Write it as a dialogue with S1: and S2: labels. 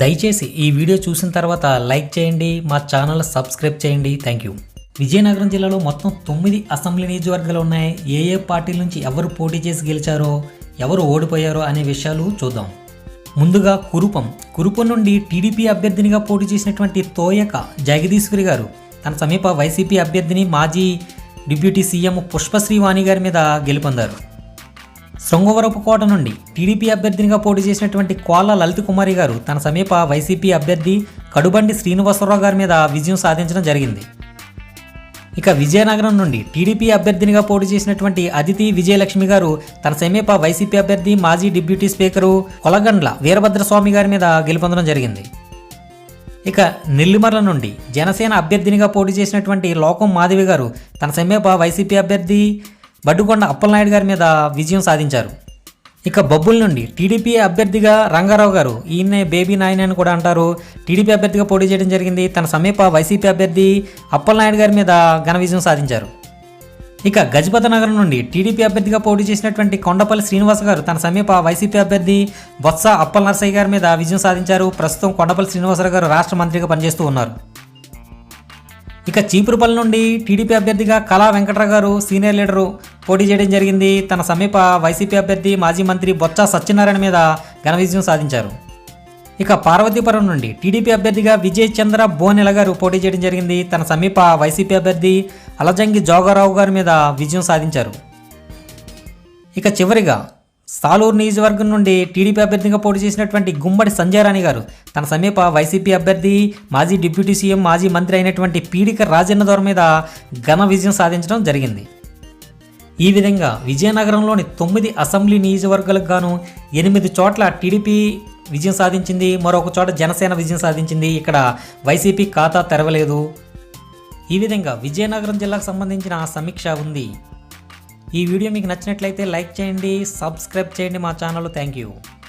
S1: దయచేసి ఈ వీడియో చూసిన తర్వాత లైక్ చేయండి మా ఛానల్ సబ్స్క్రైబ్ చేయండి. థ్యాంక్ యూ విజయనగరం జిల్లాలో మొత్తం తొమ్మిది అసెంబ్లీ నియోజకవర్గాలు ఉన్నాయి. ఏ ఏ పార్టీల నుంచి ఎవరు పోటీ చేసి గెలిచారో ఎవరు ఓడిపోయారో అనే విషయాలు చూద్దాం. ముందుగా కురుపం. కురుపం నుండి టీడీపీ అభ్యర్థినిగా పోటీ చేసినటువంటి తోయక జగదీశ్వరి గారు తన సమీప వైసీపీ అభ్యర్థిని మాజీ డిప్యూటీ సీఎం పుష్పశ్రీవాణి గారి మీద గెలుపొందారు. శృంగవరపుకోట నుండి టీడీపీ అభ్యర్థినిగా పోటీ చేసినటువంటి కోళ్ళ లలిత కుమారి గారు తన సమీప వైసీపీ అభ్యర్థి కడుబండి శ్రీనివాసరావు గారి మీద విజయం సాధించడం జరిగింది. ఇక విజయనగరం నుండి టీడీపీ అభ్యర్థినిగా పోటీ చేసినటువంటి అదితి విజయలక్ష్మి గారు తన సమీప వైసీపీ అభ్యర్థి మాజీ డిప్యూటీ స్పీకరు కొలగండ్ల వీరభద్రస్వామి గారి మీద గెలుపొందడం జరిగింది. ఇక నెల్లిమర్ల నుండి జనసేన అభ్యర్థినిగా పోటీ చేసినటువంటి లోకం మాధవి గారు తన సమీప వైసీపీ అభ్యర్థి బడ్డుకొండ అప్పలనాయుడు గారి మీద విజయం సాధించారు. ఇక బొబ్బుల నుండి టీడీపీ అభ్యర్థిగా రంగారావు గారు ఈయన్నే బేబీ నాయన అని కూడా అంటారు. టీడీపీ అభ్యర్థిగా పోటీ చేయడం జరిగింది. తన సమీప వైసీపీ అభ్యర్థి అప్పలనాయుడు గారి మీద ఘన విజయం సాధించారు. ఇక గజపతి నగరం నుండి టీడీపీ అభ్యర్థిగా పోటీ చేసినటువంటి కొండపల్లి శ్రీనివాస్ గారు తన సమీప వైసీపీ అభ్యర్థి బొత్స అప్పల నర్సయ్య గారి మీద విజయం సాధించారు. ప్రస్తుతం కొండపల్లి శ్రీనివాసరావు గారు రాష్ట్ర మంత్రిగా పనిచేస్తూ ఉన్నారు. ఇక చీపురుపల్లి నుండి టీడీపీ అభ్యర్థిగా కళా వెంకట్రావు గారు సీనియర్ లీడరు పోటీ చేయడం జరిగింది. తన సమీప వైసీపీ అభ్యర్థి మాజీ మంత్రి బొత్స సత్యనారాయణ మీద ఘన విజయం సాధించారు. ఇక పార్వతీపురం నుండి టీడీపీ అభ్యర్థిగా విజయ్ చంద్ర బోనెల గారు పోటీ చేయడం జరిగింది. తన సమీప వైసీపీ అభ్యర్థి అలజంగి జోగారావు గారి మీద విజయం సాధించారు. ఇక చివరిగా సాలూరు నియోజకవర్గం నుండి టీడీపీ అభ్యర్థిగా పోటీ చేసినటువంటి గుమ్మడి సంజయ్ రాణి గారు తన సమీప వైసీపీ అభ్యర్థి మాజీ డిప్యూటీ సీఎం మాజీ మంత్రి అయినటువంటి పీడిక రాజన్న దొర మీద ఘన విజయం సాధించడం జరిగింది. ఈ విధంగా విజయనగరంలోని తొమ్మిది అసెంబ్లీ నియోజకవర్గాలకు గాను ఎనిమిది చోట్ల టీడీపీ విజయం సాధించింది మరొక చోట జనసేన విజయం సాధించింది. ఇక్కడ వైసీపీ ఖాతా తెరవలేదు. ఈ విధంగా విజయనగరం జిల్లాకు సంబంధించిన సమీక్ష ఉంది. ఈ వీడియో మీకు నచ్చినట్లయితే లైక్ చేయండి సబ్స్క్రైబ్ చేయండి మా ఛానల్ థ్యాంక్ యూ.